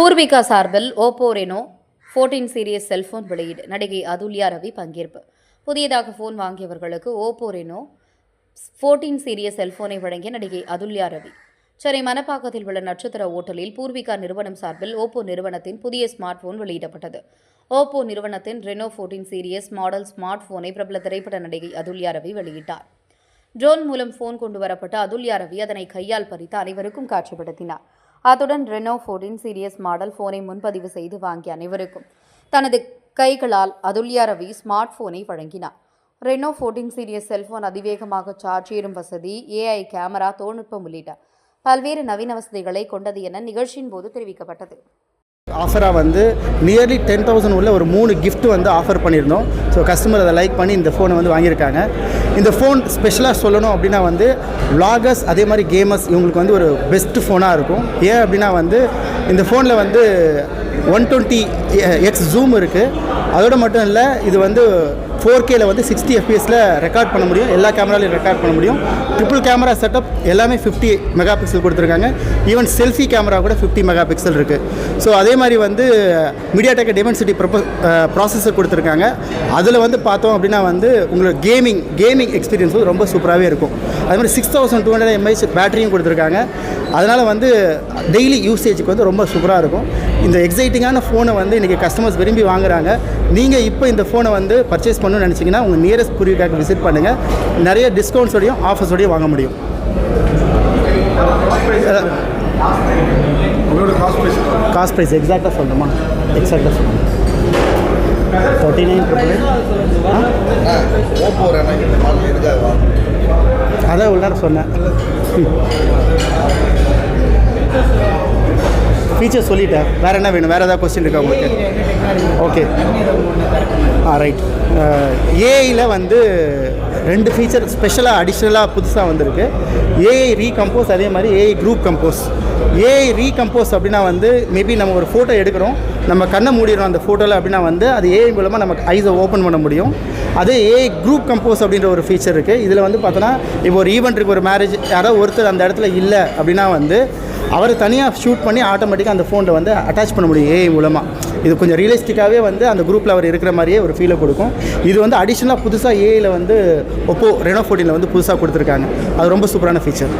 பூர்விகா சார்பில் Oppo Reno fourteen series cellphone வெளியீடு. நடிகை அதுல்யா ரவி பங்கேற்பு. புதியதாக ஃபோன் வாங்கியவர்களுக்கு ஓப்போ ரெனோ ஃபோர்டீன் சீரியஸ் செல்போனை வழங்கிய நடிகை அதுல்யா ரவி. சென்னை மணப்பாக்கத்தில் உள்ள நட்சத்திர ஓட்டலில் பூர்விகா நிறுவனம் சார்பில் ஓப்போ நிறுவனத்தின் புதிய ஸ்மார்ட் போன் வெளியிடப்பட்டது. ஓப்போ நிறுவனத்தின் Reno fourteen series model smart போனை பிரபல திரைப்பட நடிகை அதுல்யா ரவி வெளியிட்டார். ட்ரோன் மூலம் போன் கொண்டு வரப்பட்ட அதுல்யா ரவி அதனை கையால் பறித்து அனைவருக்கும் காட்சிப்படுத்தினார். அத்துடன் ரெனோ ஃபோர்டின் சீரியஸ் மாடல் ஃபோனை முன்பதிவு செய்து வாங்கிய அனைவருக்கும் தனது கைகளால் அதுல்யா ரவி ஸ்மார்ட் ஃபோனை வழங்கினார். ரெனோ ஃபோர்டின் சீரியஸ் செல்போன் அதிவேகமாக சார்ஜ் ஏறும் வசதி ஏஐ கேமரா தொழில்நுட்பம் உள்ளிட்ட பல்வேறு நவீன வசதிகளை கொண்டது என நிகழ்ச்சியின் போது தெரிவிக்கப்பட்டது. ஆஃபராக வந்து நியர்லி டென் தௌசண்ட் உள்ள ஒரு மூணு கிஃப்ட் வந்து ஆஃபர் பண்ணியிருந்தோம். ஸோ கஸ்டமர் அதை லைக் பண்ணி இந்த ஃபோனை வந்து வாங்கியிருக்காங்க. இந்த ஃபோன் ஸ்பெஷலாக சொல்லணும் அப்படின்னா வந்து விளாகர்ஸ் அதே மாதிரி கேமர்ஸ் இவங்களுக்கு வந்து ஒரு பெஸ்ட் ஃபோனாக இருக்கும். ஏன் அப்படின்னா வந்து இந்த ஃபோனில் வந்து ஒன் டுவெண்ட்டி எக்ஸ் ஜூம் இருக்குது அதோட மட்டும் இல்லை இது வந்து ஃபோர் கேல வந்து சிக்ஸ்டி எஃபிஎஸில் ரெக்கார்ட் பண்ண முடியும். எல்லா கேமராலையும் ரெக்கார்ட் பண்ண முடியும். ட்ரிபிள் கேமரா செட்டப் எல்லாமே ஃபிஃப்டி மெகா பிக்சல் கொடுத்துருக்காங்க. ஈவன் செல்ஃபி கேமரா கூட ஃபிஃப்டி மெகா பிக்சல் இருக்குது ஸோ அதே மாதிரி வந்து மீடியா டெக் டிமென்சிட்டி ப்ரொப்ப ப்ராசஸர் கொடுத்துருக்காங்க. அதில் வந்து பார்த்தோம் அப்படின்னா வந்து உங்களுக்கு கேமிங் கேமிங் எக்ஸ்பீரியன்ஸ் வந்து ரொம்ப சூப்பராகவே இருக்கும். அது மாதிரி six thousand two hundred mAh பேட்டரியும் கொடுத்துருக்காங்க. அதனால் வந்து டெய்லி யூசேஜுக்கு வந்து ரொம்ப சூப்பராக இருக்கும். இந்த எக்ஸைட்டிங்கான ஃபோனை வந்து இன்றைக்கி கஸ்டமர்ஸ் விரும்பி வாங்குகிறாங்க நீங்கள் இப்போ இந்த ஃபோனை வந்து பர்ச்சேஸ் பண்ணணும்னு நினச்சிங்கன்னா உங்கள் நியரஸ்ட் பூர்விகாக்கு விசிட் பண்ணுங்கள் நிறைய டிஸ்கவுண்ட்ஸோடையும் ஆஃபர்ஸோடையும் வாங்க முடியும். காஸ்ட் ப்ரைஸ் எக்ஸாக்டாக சொல்லணுமா எக்ஸாக்டாக சொல்லணும் தேர்ட்டி நைன் அதான் உள்ள நேரம் சொன்னேன். ஃபீச்சர்ஸ் சொல்லிட்டேன் வேறு என்ன வேணும்? வேறு ஏதாவது கொஸ்டின் இருக்கா உங்களுக்கு? ஓகே ஆ ரைட் ஏஐயில் வந்து ரெண்டு ஃபீச்சர் ஸ்பெஷலாக அடிஷ்னலாக புதுசாக வந்திருக்கு. ஏஐ ரீகம்போஸ் அதே மாதிரி AI group compose AI recompose அப்படின்னா வந்து மேபி நம்ம ஒரு ஃபோட்டோ எடுக்கிறோம். நம்ம கண்ணை மூடிடுறோம் அந்த ஃபோட்டோவில் அப்படின்னா வந்து அது ஏஐ மூலமாக நமக்கு ஐஸை ஓப்பன் பண்ண முடியும். அதே ஏஐ குரூப் கம்போஸ் அப்படின்ற ஒரு ஃபீச்சர் இருக்குது இதில் வந்து பார்த்தோன்னா இப்போ ஒரு ஈவெண்ட் இருக்குது ஒரு மேரேஜ் யாரோ ஒருத்தர் அந்த இடத்துல இல்லை அப்படின்னா வந்து அவர் தனியாக ஷூட் பண்ணி ஆட்டோமேட்டிக்காக அந்த ஃபோனில் வந்து அட்டாச் பண்ண முடியும் ஏஐ மூலமாக இது கொஞ்சம் ரியலிஸ்டிக்காகவே வந்து அந்த குரூப்பில் அவர் இருக்கிற மாதிரியே ஒரு ஃபீலை கொடுக்கும். இது வந்து அடிஷ்னலாக புதுசாக ஏஐயில் வந்து ஒப்போ ரெனோ ஃபோர்டீனில் வந்து புதுசாக கொடுத்துருக்காங்க. அது ரொம்ப சூப்பரான ஃபீச்சர்